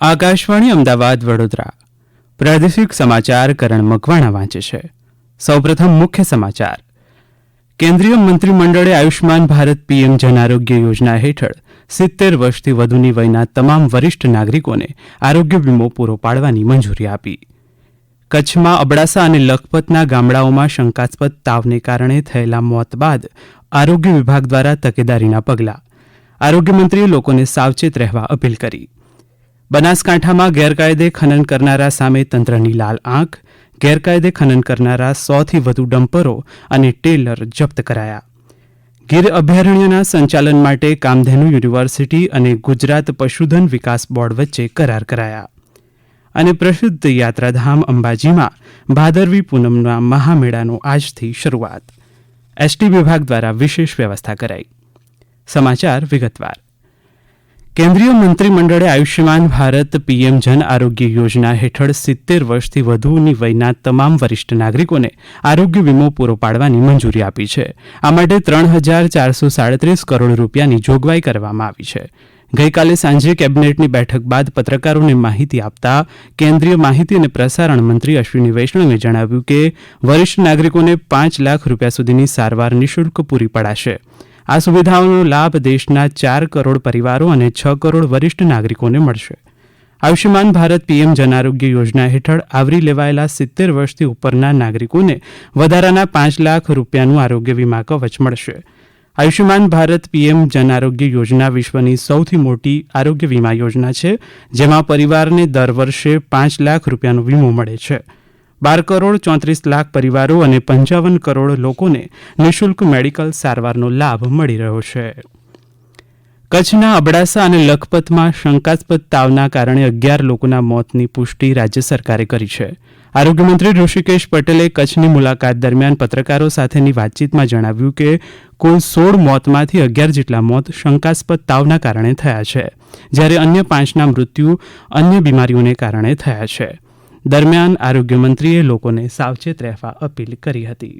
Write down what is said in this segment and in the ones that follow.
આકાશવાણી અમદાવાદ વડોદરા. પ્રાદેશિક સમાચાર કરણ મકવાણા વાંચે છે. સૌપ્રથમ મુખ્ય સમાચાર. કેન્દ્રીય મંત્રીમંડળે આયુષ્માન ભારત પીએમ જન આરોગ્ય યોજના હેઠળ સિત્તેર વર્ષથી વધુની વયના તમામ વરિષ્ઠ નાગરિકોને આરોગ્ય વીમો પૂરો પાડવાની મંજૂરી આપી. કચ્છમાં અબડાસા અને લખપતના ગામડાઓમાં શંકાસ્પદ તાવને કારણે થયેલા મોત બાદ આરોગ્ય વિભાગ દ્વારા તકેદારીના પગલાં. આરોગ્યમંત્રીએ લોકોને સાવચેત રહેવા અપીલ કરી. બનાસકાંઠામાં ગેરકાયદે ખનન કરનારા સામે તંત્રની લાલ આંખ, ગેરકાયદે ખનન કરનારા સોથી વધુ ડમ્પરો અને ટેલર જપ્ત કરાયા. ગીર અભયારણ્યના સંચાલન માટે કામધેનુ યુનિવર્સિટી અને ગુજરાત પશુધન વિકાસ બોર્ડ વચ્ચે કરાર કરાયા. અને પ્રસિદ્ધ યાત્રાધામ અંબાજીમાં ભાદરવી પૂનમના મહામેળાનો આજથી શરૂઆત. એસટી વિભાગ દ્વારા વિશેષ વ્યવસ્થા કરાઈ. સમાચાર વિગતવાર. કેન્દ્રીય મંત્રીમંડળે આયુષ્યમાન ભારત પીએમ જન આરોગ્ય યોજના હેઠળ સિત્તેર વર્ષથી વધુની વયના તમામ વરિષ્ઠ નાગરિકોને આરોગ્ય વીમો પૂરો પાડવાની મંજૂરી આપી છે. આ માટે ત્રણ હજાર ચારસો સાડત્રીસ કરોડ રૂપિયાની જોગવાઈ કરવામાં આવી છે. ગઈકાલે સાંજે કેબિનેટની બેઠક બાદ પત્રકારોને માહિતી આપતા કેન્દ્રીય માહિતી અને પ્રસારણ મંત્રી અશ્વિની વૈષ્ણવે જણાવ્યું કે, વરિષ્ઠ નાગરિકોને પાંચ લાખ રૂપિયા સુધીની સારવાર નિઃશુલ્ક પૂરી પડાશે. આ સુવિધાઓનો લાભ દેશના ચાર કરોડ પરિવારો અને છ કરોડ વરિષ્ઠ નાગરિકોને મળશે. આયુષ્યમાન ભારત પીએમ જન આરોગ્ય યોજના હેઠળ આવરી લેવાયેલા સિત્તેર વર્ષથી ઉપરના નાગરિકોને વધારાના પાંચ લાખ રૂપિયાનું આરોગ્ય વીમા કવચ મળશે. આયુષ્યમાન ભારત પીએમ જન આરોગ્ય યોજના વિશ્વની સૌથી મોટી આરોગ્ય વીમા યોજના છે, જેમાં પરિવારને દર વર્ષે પાંચ લાખ રૂપિયાનો વીમો મળે છે. બાર કરોડ ચોત્રીસ લાખ પરિવારો અને પંચાવન કરોડ લોકોને નિઃશુલ્ક મેડિકલ સારવારનો લાભ મળી રહ્યો છે. કચ્છના અબડાસા અને લખપતમાં શંકાસ્પદ તાવના કારણે અગિયાર લોકોના મોતની પુષ્ટિ રાજ્ય સરકારે કરી છે. આરોગ્યમંત્રી ઋષિકેશ પટેલે કચ્છની મુલાકાત દરમિયાન પત્રકારો સાથેની વાતચીતમાં જણાવ્યું કે, કુલ સોળ મોતમાંથી અગિયાર જેટલા મોત શંકાસ્પદ તાવના કારણે થયા છે, જ્યારે અન્ય પાંચના મૃત્યુ અન્ય બીમારીઓને કારણે થયા છે. દરમિયાન આરોગ્યમંત્રીએ લોકોને સાવચેત રહેવા અપીલ કરી હતી.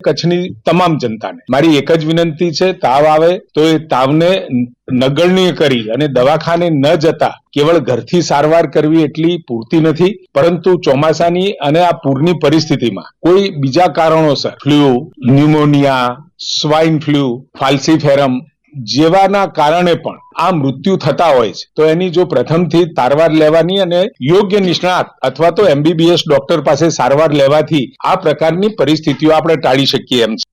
કચ્છની તમામ જનતાને મારી એક જ વિનંતી છે, તાવ આવે તો એ તાવને નગણ્ય કરી અને દવાખાને ન જતા કેવળ ઘરથી સારવાર કરવી એટલી પૂરતી નથી, પરંતુ ચોમાસાની અને આ પૂરની પરિસ્થિતિમાં કોઈ બીજા કારણોસર flu pneumonia swine flu falciparum જેવાના કારણે પણ આ મૃત્યુ થતા હોય છે. તો એની જો પ્રથમથી સારવાર લેવાની અને યોગ્ય નિષ્ણાત અથવા તો એમબીબીએસ ડોક્ટર પાસે સારવાર લેવાથી આ પ્રકારની પરિસ્થિતિઓ આપણે ટાળી શકીએ એમ છે.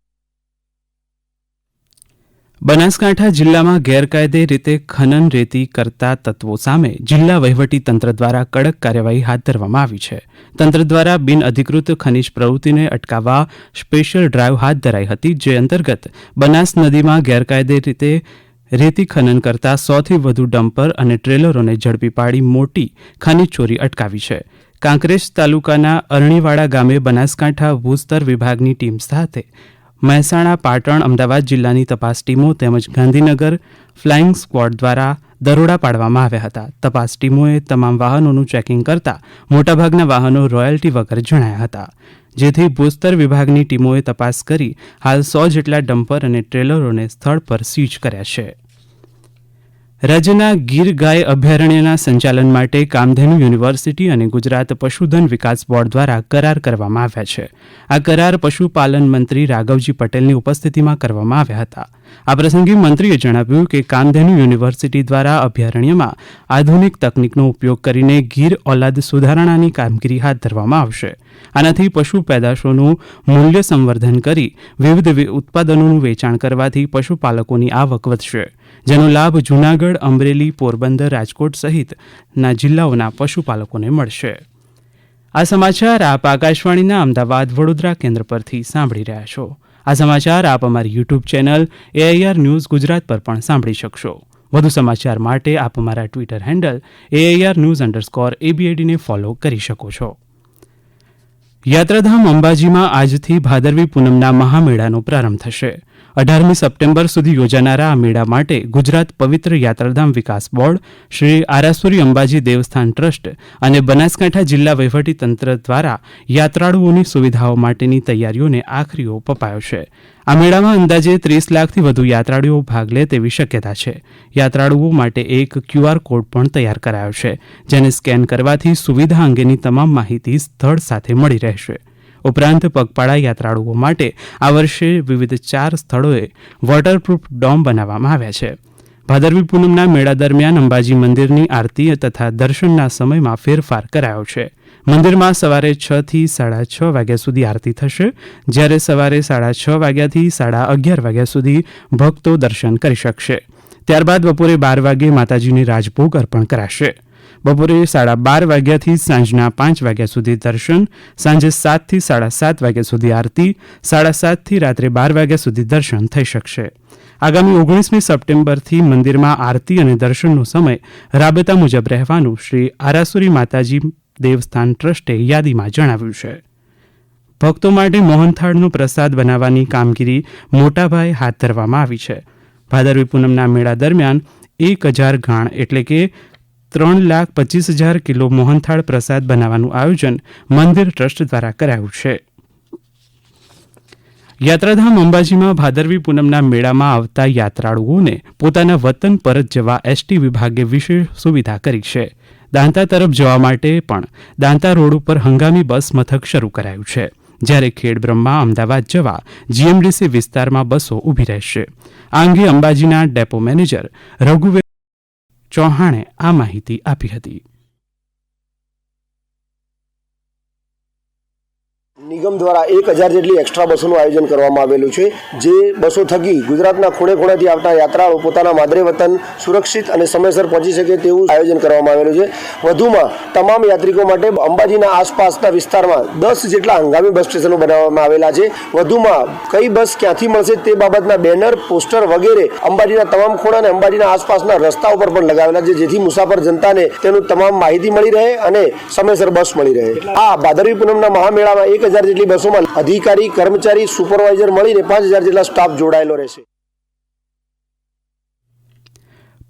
બનાસકાંઠા જિલ્લામાં ગેરકાયદે રીતે ખનન રેતી કરતા તત્વો સામે જિલ્લા વહીવટી તંત્ર દ્વારા કડક કાર્યવાહી હાથ ધરવામાં આવી છે. તંત્ર દ્વારા બિન અધિકૃત ખનીજ પ્રવૃત્તિને અટકાવવા સ્પેશિયલ ડ્રાઈવ હાથ ધરાઈ હતી, જે અંતર્ગત બનાસ નદીમાં ગેરકાયદે રીતે રેતી ખનન કરતા સોથી વધુ ડમ્પર અને ટ્રેલરોને ઝડપી પાડી મોટી ખનીજ ચોરી અટકાવી છે. કાંકરેજ તાલુકાના અરણીવાડા ગામે બનાસકાંઠા ભૂસ્તર વિભાગની ટીમ સાથે મહેસાણા, પાટણ, અમદાવાદ જિલ્લાની તપાસ ટીમો તેમજ ગાંધીનગર ફ્લાઇંગ સ્ક્વોડ દ્વારા દરોડા પાડવામાં આવ્યા હતા. તપાસ ટીમોએ તમામ વાહનોનું ચેકિંગ કરતા મોટાભાગના વાહનો રોયલ્ટી વગર જણાયા હતા. જેથી ભૂસ્તર વિભાગની ટીમોએ તપાસ કરી હાલ સો જેટલા ડમ્પર અને ટ્રેલરોને સ્થળ પર સીઝ કર્યા છે. રાજ્યના ગીર ગાય અભયારણ્યના સંચાલન માટે કામધેનુ યુનિવર્સિટી અને ગુજરાત પશુધન વિકાસ બોર્ડ દ્વારા કરાર કરવામાં આવ્યા છે. આ કરાર પશુપાલન મંત્રી રાઘવજી પટેલની ઉપસ્થિતિમાં કરવામાં આવ્યા હતા. આ પ્રસંગે મંત્રીએ જણાવ્યું કે કામધેનુ યુનિવર્સિટી દ્વારા અભયારણ્યમાં આધુનિક તકનીકનો ઉપયોગ કરીને ગીર ઓલાદ સુધારણાની કામગીરી હાથ ધરવામાં આવશે. આનાથી પશુ પેદાશોનું મૂલ્ય સંવર્ધન કરી વિવિધ ઉત્પાદનોનું વેચાણ કરવાથી પશુપાલકોની આવક વધશે. જેનો લાભ જૂનાગઢ, અમરેલી, પોરબંદર, રાજકોટ સહિતના જિલ્લાઓના પશુપાલકોને મળશે. આ સમાચાર આપ આકાશવાણીના અમદાવાદ વડોદરા કેન્દ્ર પરથી સાંભળી રહ્યા છો. આ સમાચાર આપ અમારી YouTube channel AIR news Gujarat પર પણ સાંભળી શકશો. વધુ સમાચાર માટે આપ અમારા Twitter handle AIR news underscore એબીએડીને follow કરી શકો છો. યાત્રાધામ અંબાજીમાં આજથી ભાદરવી પૂનમના મહામેળાનો પ્રારંભ થશે. અઢારમી સપ્ટેમ્બર સુધી યોજાનારા આ મેળા માટે ગુજરાત પવિત્ર યાત્રાધામ વિકાસ બોર્ડ, શ્રી આરાસુરી અંબાજી દેવસ્થાન ટ્રસ્ટ અને બનાસકાંઠા જિલ્લા વહીવટી તંત્ર દ્વારા યાત્રાળુઓની સુવિધાઓ માટેની તૈયારીઓને આખરી ઓપ અપાયો છે. આ મેળામાં અંદાજે ત્રીસ લાખથી વધુ યાત્રાળુઓ ભાગ લે તેવી શક્યતા છે. યાત્રાળુઓ માટે એક ક્યુઆર કોડ પણ તૈયાર કરાયો છે, જેને સ્કેન કરવાથી સુવિધા અંગેની તમામ માહિતી સ્થળ સાથે મળી રહેશે. ઉપરાંત પગપાળા યાત્રાળુઓ માટે આ વર્ષે વિવિધ ચાર સ્થળોએ વોટરપ્રૂફ ડોમ બનાવવામાં આવ્યા છે. ભાદરવી પૂનમના મેળા દરમિયાન અંબાજી મંદિરની આરતી તથા દર્શનના સમયમાં ફેરફાર કરાયો છે. મંદિરમાં સવારે છ થી સાડા છ વાગ્યા સુધી આરતી થશે, જ્યારે સવારે સાડા છ વાગ્યાથી સાડા અગિયાર વાગ્યા સુધી ભક્તો દર્શન કરી શકશે. ત્યારબાદ બપોરે બાર વાગે માતાજીને રાજભોગ અર્પણ કરાશે. બપોરે સાડા બાર વાગ્યાથી સાંજના પાંચ વાગ્યા સુધી દર્શન, સાંજે સાતથી સાડા સાત વાગ્યા સુધી આરતી, સાડા સાતથી રાત્રે બાર વાગ્યા સુધી દર્શન થઈ શકશે. આગામી ઓગણીસમી સપ્ટેમ્બરથી મંદિરમાં આરતી અને દર્શનનો સમય રાબતા મુજબ રહેવાનું શ્રી આરાસુરી માતાજી દેવસ્થાન ટ્રસ્ટે યાદીમાં જણાવ્યું છે. ભક્તો માટે મોહનથાળનો પ્રસાદ બનાવવાની કામગીરી મોટાભાઈ હાથ ધરવામાં આવી છે. ભાદરવી પૂનમના મેળા દરમિયાન એક હજાર ગાણ એટલે કે ત્રણ લાખ પચીસ હજાર કિલો મોહનથાળ પ્રસાદ બનાવવાનું આયોજન મંદિર ટ્રસ્ટ દ્વારા કરાયું છે. યાત્રાધામ અંબાજીમાં ભાદરવી પૂનમના મેળામાં આવતા યાત્રાળુઓને પોતાના વતન પરત જવા એસટી વિભાગે વિશેષ સુવિધા કરી છે. દાંતા તરફ જવા માટે પણ દાંતા રોડ ઉપર હંગામી બસ મથક શરૂ કરાયું છે. જ્યારે ખેડબ્રહ્મા અમદાવાદ જવા જીએમડીસી વિસ્તારમાં બસો ઊભી રહેશે. આ અંગે અંબાજીના ડેપો મેનેજર રઘુવે ચૌહાણે આ માહિતી આપી હતી. નિગમ દ્વારા એક હજાર જેટલી એક્સ્ટ્રા બસોનું આયોજન કરવામાં આવેલું છે. જે બસો થકી ગુજરાતના ખૂણે ખૂણેથી આવતા યાત્રાળુ પોતાના માદરે વતન સુરક્ષિત અને સમયસર પહોંચી શકે તેવું આયોજન કરવામાં આવેલું છે. વધુમાં તમામ યાત્રિકો માટે અંબાજીના આસપાસના વિસ્તારમાં દસ જેટલા હંગામી બસ સ્ટેશનો બનાવવામાં આવેલા છે. વધુમાં કઈ બસ ક્યાંથી મળશે તે બાબતના બેનર, પોસ્ટર વગેરે અંબાજીના તમામ ખૂણા અને અંબાજીના આસપાસના રસ્તા ઉપર પણ લગાવેલા છે, જેથી મુસાફર જનતાને તેનું તમામ માહિતી મળી રહે અને સમયસર બસ મળી રહે. આ ભાદરવી પૂનમના મહામેળામાં એક હજાર જેટલી બસોમાં અધિકારી, કર્મચારી, સુપરવાઇઝર મળીને પાંચ હજાર જેટલા સ્ટાફ જોડાયેલો રહેશે.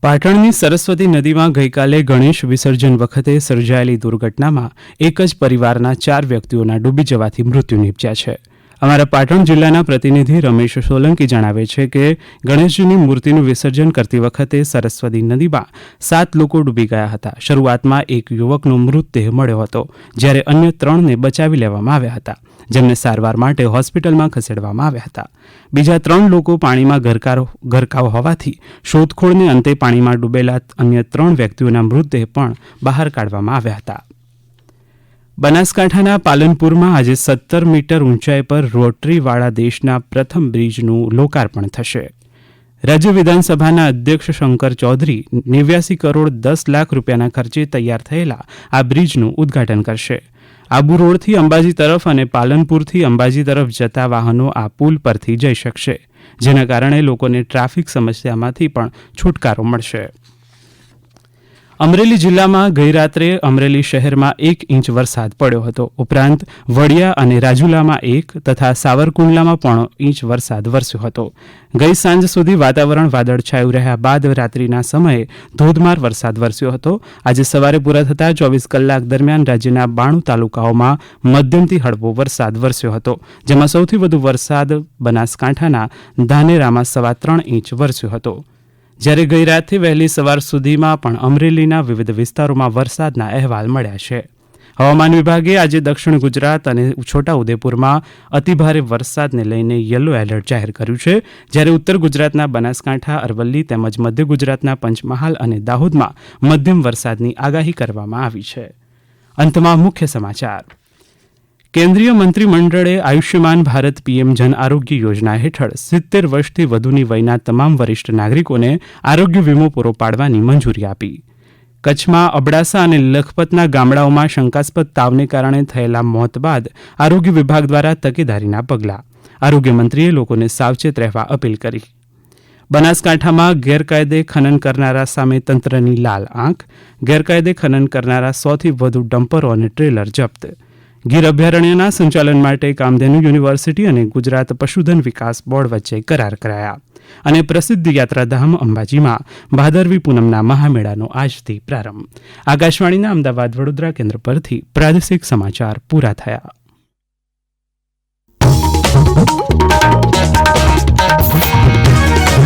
પાટણની સરસ્વતી નદીમાં ગઈકાલે ગણેશ વિસર્જન વખતે સર્જાયેલી દુર્ઘટનામાં એક જ પરિવારના ચાર વ્યક્તિઓના ડૂબી જવાથી મૃત્યુ નીપજ્યા છે. અમારા પાટણ જિલ્લાના પ્રતિનિધિ રમેશ સોલંકી જણાવે છે કે ગણેશજીની મૂર્તિનું વિસર્જન કરતી વખતે સરસ્વતી નદીમાં સાત લોકો ડૂબી ગયા હતા. શરૂઆતમાં એક યુવકનો મૃતદેહ મળ્યો હતો, જ્યારે અન્ય ત્રણને બચાવી લેવામાં આવ્યા હતા, જેમને સારવાર માટે હોસ્પિટલમાં ખસેડવામાં આવ્યા હતા. બીજા ત્રણ લોકો પાણીમાં ગરકાવ ગરકાવ હોવાથી શોધખોળને અંતે પાણીમાં ડૂબેલા અન્ય ત્રણ વ્યક્તિઓના મૃતદેહ પણ બહાર કાઢવામાં આવ્યા હતા. બનાસકાંઠાના પાલનપુરમાં આજે સત્તર મીટર ઊંચાઈ પર રોટરીવાળા દેશના પ્રથમ બ્રિજનું લોકાર્પણ થશે. રાજ્ય વિધાનસભાના અધ્યક્ષ શંકર ચૌધરી નેવ્યાસી કરોડ દસ લાખ રૂપિયાના ખર્ચે તૈયાર થયેલા આ બ્રિજનું ઉદ્ઘાટન કરશે. આબુ રોડથી અંબાજી તરફ અને પાલનપુરથી અંબાજી તરફ જતા વાહનો આ પુલ પરથી જઈ શકશે, જેના કારણે લોકોને ટ્રાફિક સમસ્યામાંથી પણ છુટકારો મળશે. અમરેલી જિલ્લામાં ગઈ રાત્રે અમરેલી શહેરમાં એક ઇંચ વરસાદ પડ્યો હતો. ઉપરાંત વડિયા અને રાજુલામાં એક તથા સાવરકુંડલામાં પણ ઇંચ વરસાદ વરસ્યો હતો. ગઈ સાંજ સુધી વાતાવરણ વાદળછાયું રહ્યા બાદ રાત્રિના સમયે ધોધમાર વરસાદ વરસ્યો હતો. આજે સવારે પૂરા થતાં ચોવીસ કલાક દરમિયાન રાજ્યના બાણું તાલુકાઓમાં મધ્યમથી હળવો વરસાદ વરસ્યો હતો, જેમાં સૌથી વધુ વરસાદ બનાસકાંઠાના ધાનેરામાં સવા ત્રણ ઇંચ વરસ્યો હતો. જ્યારે ગઈ રાતથી વહેલી સવાર સુધીમાં પણ અમરેલીના વિવિધ વિસ્તારોમાં વરસાદના અહેવાલ મળ્યા છે. હવામાન વિભાગે આજે દક્ષિણ ગુજરાત અને છોટાઉદેપુરમાં અતિભારે વરસાદને લઈને યલો એલર્ટ જાહેર કર્યું છે. જ્યારે ઉત્તર ગુજરાતના બનાસકાંઠા, અરવલ્લી તેમજ મધ્ય ગુજરાતના પંચમહાલ અને દાહોદમાં મધ્યમ વરસાદની આગાહી કરવામાં આવી છે. અંતમાં મુખ્ય સમાચાર. કેન્દ્રીય મંત્રીમંડળે આયુષ્યમાન ભારત પીએમ જન આરોગ્ય યોજના હેઠળ સિત્તેર વર્ષથી વધુની વયના તમામ વરિષ્ઠ નાગરિકોને આરોગ્ય વીમો પૂરો પાડવાની મંજૂરી આપી. કચ્છમાં અબડાસા અને લખપતના ગામડાઓમાં શંકાસ્પદ તાવને કારણે થયેલા મોત બાદ આરોગ્ય વિભાગ દ્વારા તકેદારીના પગલાં. આરોગ્ય મંત્રીએ લોકોને સાવચેત રહેવા અપીલ કરી. બનાસકાંઠામાં ગેરકાયદે ખનન કરનારા સામે તંત્રની લાલ આંખ, ગેરકાયદે ખનન કરનારા સોથી વધુ ડમ્પરો અને ટ્રેલર જપ્ત. ગીર અભયારણ્યના સંચાલન માટે કામધેનુ યુનિવર્સિટી અને ગુજરાત પશુધન વિકાસ બોર્ડ વચ્ચે કરાર કરાયા. અને પ્રસિદ્ધ યાત્રાધામ અંબાજીમાં ભાદરવી પૂનમના મહામેળાનો આજથી પ્રારંભ. આકાશવાણીના અમદાવાદ વડોદરા કેન્દ્ર પરથી પ્રાદેશિક સમાચાર પૂરા થયા.